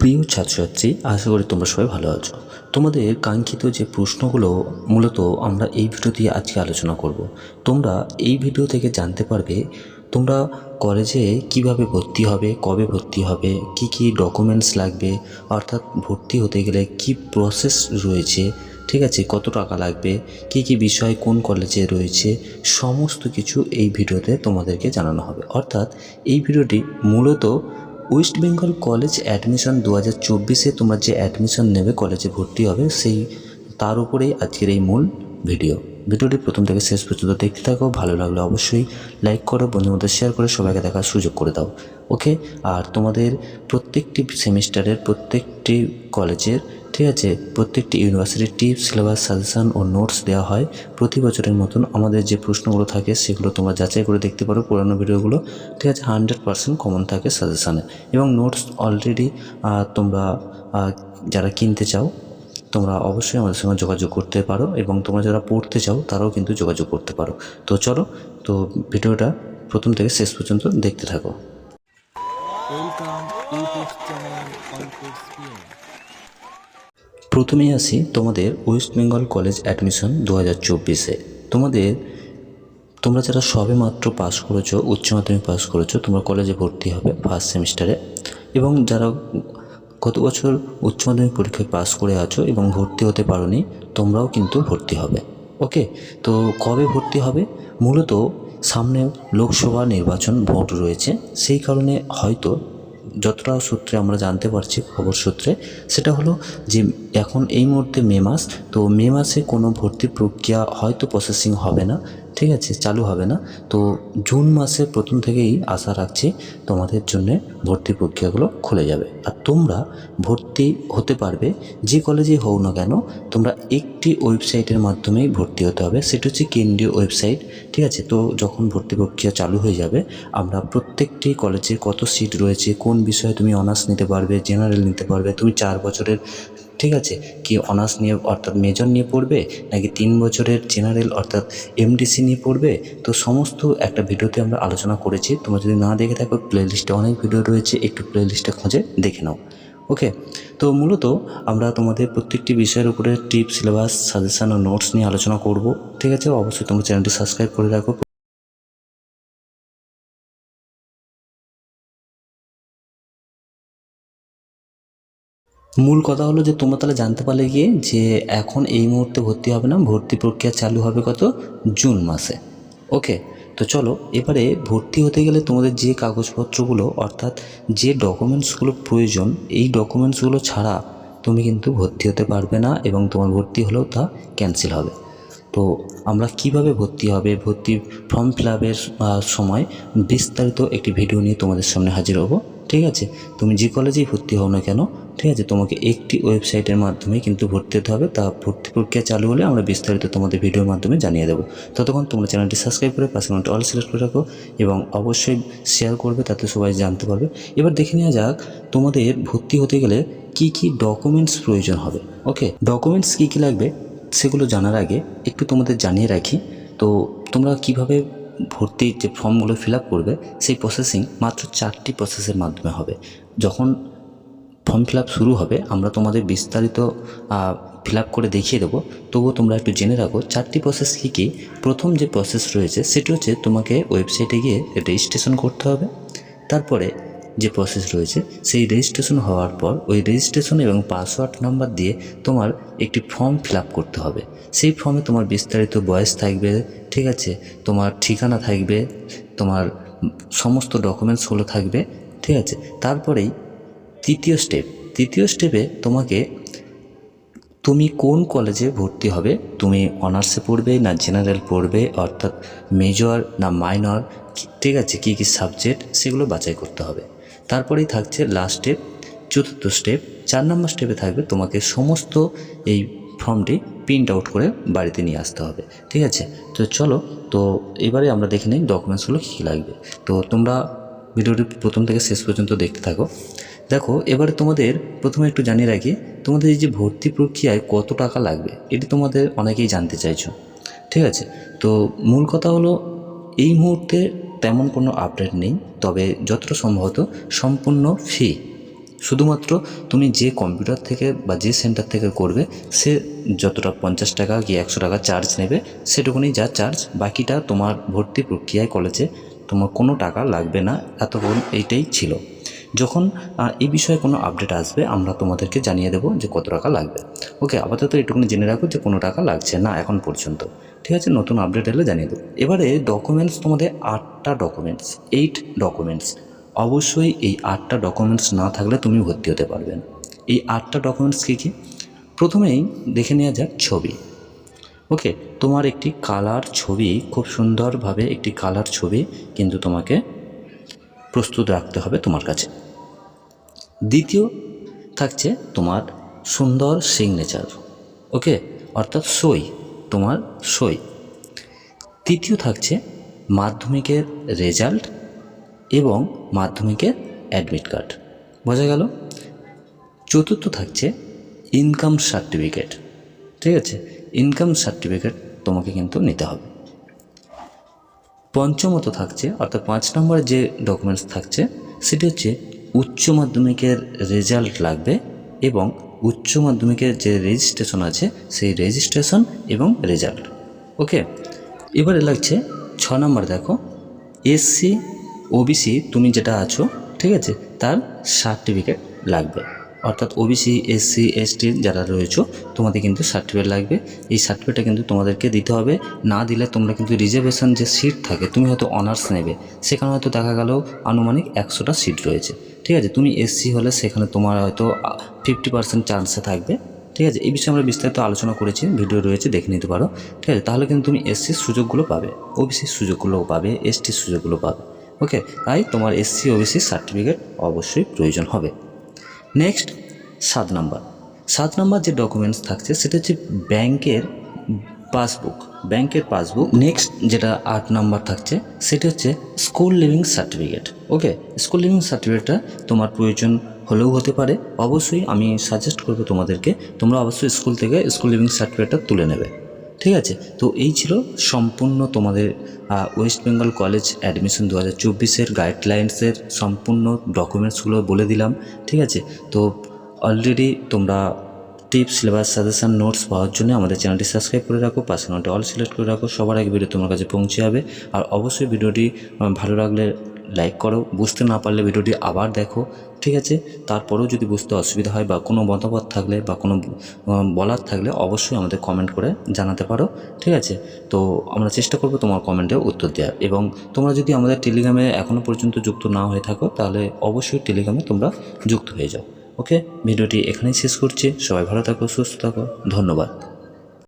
প্রিয় ছাত্রছাত্রী, আশা করি তোমরা সবাই ভালো আছো। তোমাদের কাঙ্ক্ষিত যে প্রশ্নগুলো মূলত আমরা এই ভিডিও দিয়ে আজকে আলোচনা করব, তোমরা এই ভিডিও থেকে জানতে পারবে তোমরা কলেজে কীভাবে ভর্তি হবে, কবে ভর্তি হবে, কি কি ডকুমেন্টস লাগবে, অর্থাৎ ভর্তি হতে গেলে কি প্রসেস রয়েছে, ঠিক আছে, কত টাকা লাগবে, কি কি বিষয় কোন কলেজে রয়েছে, সমস্ত কিছু এই ভিডিওতে তোমাদেরকে জানানো হবে। অর্থাৎ এই ভিডিওটি মূলত ওয়েস্ট বেঙ্গল কলেজ অ্যাডমিশন দু হাজার চব্বিশে তোমরা যে অ্যাডমিশন নেবে কলেজে ভর্তি হবে, সেই, তার উপরেই আজকের এই মূল ভিডিও ভিডিওটি প্রথম থেকে শেষ পর্যন্ত দেখতে থাকো, ভালো লাগলে অবশ্যই লাইক করো মধ্যে শেয়ার করে, সবাইকে দেখার সুযোগ করে দাও। ওকে আর তোমাদের প্রত্যেকটি সেমিস্টারের প্রত্যেকটি কলেজের ঠিক আছে প্রত্যেকটি ইউনিভার্সিটির টিপ সিলেবাস সাজেশান ও নোটস দেওয়া হয়। প্রতি বছরের মতন আমাদের যে প্রশ্নগুলো থাকে, সেগুলো তোমরা যাচাই করে দেখতে পারো পুরোনো ভিডিওগুলো। ঠিক আছে হান্ড্রেড পার্সেন্ট কমন থাকে সাজেশানে এবং নোটস অলরেডি তোমরা যারা কিনতে চাও, তোমরা অবশ্যই আমাদের সঙ্গে যোগাযোগ করতে পারো এবং তোমরা যারা পড়তে চাও, তারাও কিন্তু যোগাযোগ করতে পারো। তো চলো, তো ভিডিওটা প্রথম থেকে শেষ পর্যন্ত দেখতে থাকো। প্রথমেই আসি তোমাদের ওয়েস্ট বেঙ্গল কলেজ অ্যাডমিশন দু হাজার চব্বিশে। তোমাদের, তোমরা যারা সবে মাত্র পাস করেছ, উচ্চ মাধ্যমিক পাস করেছ, তোমরা কলেজে ভর্তি হবে ফার্স্ট সেমিস্টারে এবং যারা গত বছর উচ্চ মাধ্যমিক পরীক্ষায় পাস করে আছো এবং ভর্তি হতে পারোনি, তোমরাও কিন্তু ভর্তি হবে। ওকে তো কবে ভর্তি হবে? মূলত সামনে লোকসভা নির্বাচন ভোট রয়েছে। সেই কারণে হয়তো যতটা সূত্রে আমরা জানতে পারছি, খবর সূত্রে, সেটা হলো যে এখন এই মুহূর্তে মে মাস, তো মে মাসে কোনো ভর্তি প্রক্রিয়া হয়তো প্রসেসিং হবে না। ঠিক আছে, চালু হবে না। তো জুন মাসে প্রথম থেকেই আশা রাখছি তোমাদের জন্য ভর্তি প্রক্রিয়াগুলো খুলে যাবে। আর তোমরা ভর্তি হতে পারবে, যে কলেজেই হও না কেন, তোমরা একটি ওয়েবসাইটের মাধ্যমেই ভর্তি হতে হবে। সেটা হচ্ছে কেন্দ্রীয় ওয়েবসাইট ঠিক আছে? তো যখন ভর্তি প্রক্রিয়া চালু হয়ে যাবে, আমরা প্রত্যেকটি কলেজে কত সিট রয়েছে, কোন বিষয়ে তুমি অনার্স নিতে পারবে জেনারেল নিতে পারবে, তুমি চার বছরের ঠিক আছে? কি অনার্স নিয়ে, অর্থাৎ মেজর নিয়ে পড়বে? নাকি তিন বছরের জেনারেল অর্থাৎ এমডিসি নিয়ে পড়বে? তো সমস্ত একটা ভিডিওতে আমরা আলোচনা করেছি। তোমরা যদি না দেখে থাকো প্লেলিস্টে অনেক ভিডিও রয়েছে। একটু প্লেলিস্টে খুঁজে দেখে নাও। ওকে তো মূলত আমরা তোমাদের প্রত্যেকটি বিষয়ের উপরে টিপ সিলেবাস সাজেশান ও নোটস নিয়ে আলোচনা করব। ঠিক আছে? অবশ্যই তোমরা চ্যানেলটি সাবস্ক্রাইব করে রাখো। মূল কথা হলো যে তোমরা তাহলে জানতে পারলে গিয়ে যে এখন এই মুহূর্তে ভর্তি হবে না, ভর্তি প্রক্রিয়া চালু হবে কত? জুন মাসে। ওকে, তো চলো, এবারে ভর্তি হতে গেলে তোমাদের যে কাগজপত্রগুলো, অর্থাৎ যে ডকুমেন্টসগুলো প্রয়োজন, এই ডকুমেন্টসগুলো ছাড়া তুমি কিন্তু ভর্তি হতে পারবে না এবং তোমার ভর্তি হলেও তা ক্যান্সেল হবে। তো আমরা কীভাবে ভর্তি হবে? ভর্তি ফর্ম ফিল আপের সময় বিস্তারিত একটি ভিডিও নিয়ে তোমাদের সামনে হাজির হব, ঠিক আছে? তুমি যে কলেজেই ভর্তি হও না কেন ঠিক আছে তোমাকে একটি ওয়েবসাইটের মাধ্যমে কিন্তু ভর্তি হতে হবে। তা ভর্তি প্রক্রিয়া চালু হলে আমরা বিস্তারিত তোমাদের ভিডিওর মাধ্যমে জানিয়ে দেবো। ততক্ষণ তোমরা চ্যানেলটি সাবস্ক্রাইব করে পাশে ঘণ্টা অল সিলেক্ট করে রাখো এবং অবশ্যই শেয়ার করবে, তাতে সবাই জানতে পারবে। এবার দেখে নেওয়া যাক তোমাদের ভর্তি হতে গেলে কি কি ডকুমেন্টস প্রয়োজন হবে। ওকে ডকুমেন্টস কী কী লাগবে সেগুলো জানার আগে একটু তোমাদের জানিয়ে রাখি। তো তোমরা কীভাবে ভর্তির যে ফর্মগুলো ফিল করবে, সেই প্রসেসিং মাত্র চারটি প্রসেসের মাধ্যমে হবে। যখন ফর্ম ফিল শুরু হবে, আমরা তোমাদের বিস্তারিত ফিল করে দেখিয়ে দেবো। তবুও তোমরা একটু জেনে রাখো, চারটি প্রসেস কী কী? প্রথম যে প্রসেস রয়েছে, সেটি হচ্ছে তোমাকে ওয়েবসাইটে গিয়ে রেজিস্ট্রেশন করতে হবে। তারপরে যে প্রসেস রয়েছে, সেই রেজিস্ট্রেশন হওয়ার পর ওই রেজিস্ট্রেশন এবং পাসওয়ার্ড নাম্বার দিয়ে তোমার একটি ফর্ম ফিল করতে হবে। সেই ফর্মে তোমার বিস্তারিত বয়স থাকবে, ঠিক আছে? তোমার ঠিকানা থাকবে, তোমার সমস্ত ডকুমেন্টসগুলো থাকবে, ঠিক আছে? তারপরেই তৃতীয় স্টেপ তৃতীয় স্টেপে তোমাকে তুমি কোন কলেজে ভর্তি হবে? তুমি অনার্সে পড়বে না জেনারেল পড়বে, অর্থাৎ মেজর না মাইনর ঠিক আছে, কী কী সাবজেক্ট সেগুলো বাছাই করতে হবে। তারপরেই থাকছে লাস্ট স্টেপ চতুর্থ স্টেপ চার নম্বর স্টেপে থাকবে তোমাকে সমস্ত এই ফর্মটি প্রিন্ট আউট করে বাড়িতে নিয়ে আসতে হবে, ঠিক আছে? তো চলো, তো এবারে আমরা দেখে নিই ডকুমেন্টসগুলো কী লাগবে। তো তোমরা ভিডিওটি প্রথম থেকে শেষ পর্যন্ত দেখতে থাকো। দেখো, এবারে তোমাদের প্রথমে একটু জানিয়ে রাখি, তোমাদের এই যে ভর্তি প্রক্রিয়ায় কত টাকা লাগবে, এটি তোমাদের অনেকেই জানতে চাইছো, ঠিক আছে? তো মূল কথা হলো, এই মুহূর্তে তেমন কোনো আপডেট নেই, তবে যতটা সম্ভবত সম্পূর্ণ ফি শুধুমাত্র তুমি যে কম্পিউটার থেকে বা যে সেন্টার থেকে করবে, সে যতটা পঞ্চাশ টাকা কি একশো টাকা চার্জ নেবে, সেটুকুনি যা চার্জ, বাকিটা তোমার ভর্তি প্রক্রিয়ায় কলেজে তোমার কোনো টাকা লাগবে না, এতক্ষণ এইটাই ছিল। যখন এই বিষয়ে কোনো আপডেট আসবে, আমরা তোমাদেরকে জানিয়ে দেবো যে কত টাকা লাগবে। ওকে আপাতত এটুকুনি জেনে রাখো যে কোনো টাকা লাগছে না এখন পর্যন্ত। ঠিক আছে, নতুন আপডেট এলে জানিয়ে দেবো। এবারে ডকুমেন্টস তোমাদের আটটা ডকুমেন্টস এইট ডকুমেন্টস অবশ্যই এই আটটা ডকুমেন্টস না থাকলে তুমি ভর্তি হতে পারবে এই আটটা ডকুমেন্টস কী কী? প্রথমেই দেখে নেওয়া যাক ছবি। ওকে তোমার একটি কালার ছবি, খুব সুন্দরভাবে একটি কালার ছবি কিন্তু তোমাকে প্রস্তুত রাখতে হবে তোমার কাছে। দ্বিতীয় থাকছে তোমার সুন্দর সিগনেচার ওকে অর্থাৎ সই, তোমার সই। তৃতীয় থাকছে মাধ্যমিকের রেজাল্ট এবং মাধ্যমিকের অ্যাডমিট কার্ড বোঝা গেল? চতুর্থ থাকছে ইনকাম সার্টিফিকেট ঠিক আছে? ইনকাম সার্টিফিকেট তোমাকে কিন্তু নিতে হবে। পঞ্চমত থাকছে, অর্থাৎ পাঁচ নম্বরে যে ডকুমেন্টস থাকছে, সেটি হচ্ছে উচ্চ মাধ্যমিকের রেজাল্ট লাগবে এবং উচ্চ মাধ্যমিকের যে রেজিস্ট্রেশন আছে, সেই রেজিস্ট্রেশন এবং রেজাল্ট ওকে এবারে লাগছে ছ নম্বর, দেখো। এসসি ওবিসি তুমি যেটা আছো, ঠিক আছে, তার সার্টিফিকেট লাগবে। অর্থাৎ ওবিসি এসসি এসটি যারা রয়েছে, তোমাদের কিন্তু সার্টিফিকেট লাগবে। এই সার্টিফিকেটটা কিন্তু তোমাদেরকে দিতে হবে। না দিলে তোমরা কিন্তু রিজার্ভেশন যে সিট থাকে, তুমি হয়তো অনার্স নেবে। সেখানে হয়তো দেখা গেল আনুমানিক একশোটা সিট রয়েছে। ঠিক আছে? তুমি এসসি হলে সেখানে তোমার হয়তো ফিফটি পার্সেন্ট চান্সে থাকবে। ঠিক আছে? এই বিষয়ে আমরা বিস্তারিত আলোচনা করেছি ভিডিও রয়েছে, দেখে নিতে পারো। ঠিক আছে? তাহলে কিন্তু তুমি এসসির সুযোগগুলো পাবে। ওবিসির সুযোগগুলো পাবে এসটির সুযোগগুলো পাবে। ওকে তাই তোমার এসসি ওবিসি সার্টিফিকেট অবশ্যই প্রয়োজন হবে। নেক্সট সাত নাম্বার। সাত নাম্বার যে ডকুমেন্টস থাকছে, সেটা হচ্ছে ব্যাংকের পাসবুক। ব্যাংকের পাসবুক। নেক্সট যেটা আট নাম্বার থাকছে, সেটা হচ্ছে school leaving certificate okay school leaving সার্টিফিকেটটা তোমার প্রয়োজন হলেও হতে পারে। অবশ্যই আমি সাজেস্ট করব তোমাদেরকে, তোমরা অবশ্যই স্কুল থেকে স্কুল লিভিং সার্টিফিকেটটা তুলে নেবে। ঠিক আছে? তো এই ছিল সম্পূর্ণ তোমাদের ওয়েস্ট বেঙ্গল কলেজ অ্যাডমিশন দু হাজার চব্বিশের গাইডলাইন্সের সম্পূর্ণ ডকুমেন্টসগুলো বলে দিলাম, ঠিক আছে? তো অলরেডি তোমরা টিপস সিলেবাস সাজেশান নোটস পাওয়ার জন্য আমাদের চ্যানেলটি সাবস্ক্রাইব করে রাখো, পাশে নোটে অল সিলেক্ট করে রাখো, সবার আগে ভিডিও তোমার কাছে পৌঁছে যাবে। আর অবশ্যই ভিডিওটি ভালো লাগলে লাইক করো। বুঝতে না পারলে ভিডিওটি আবার দেখো, ঠিক আছে? তারপরেও যদি বুঝতে অসুবিধা হয় বা কোনো মতামত থাকলে বা কোনো বলার থাকলে অবশ্যই আমাদের কমেন্ট করে জানাতে পারো, ঠিক আছে? তো আমরা চেষ্টা করব তোমার কমেন্টে উত্তর দেওয়ার। এবং তোমরা যদি আমাদের টেলিগ্রামে এখনও পর্যন্ত যুক্ত না হয়ে থাকো, তাহলে অবশ্যই টেলিগ্রামে তোমরা যুক্ত হয়ে যাও ওকে ভিডিওটি এখানেই শেষ করছি। সবাই ভালো থাকো, সুস্থ থাকো। ধন্যবাদ।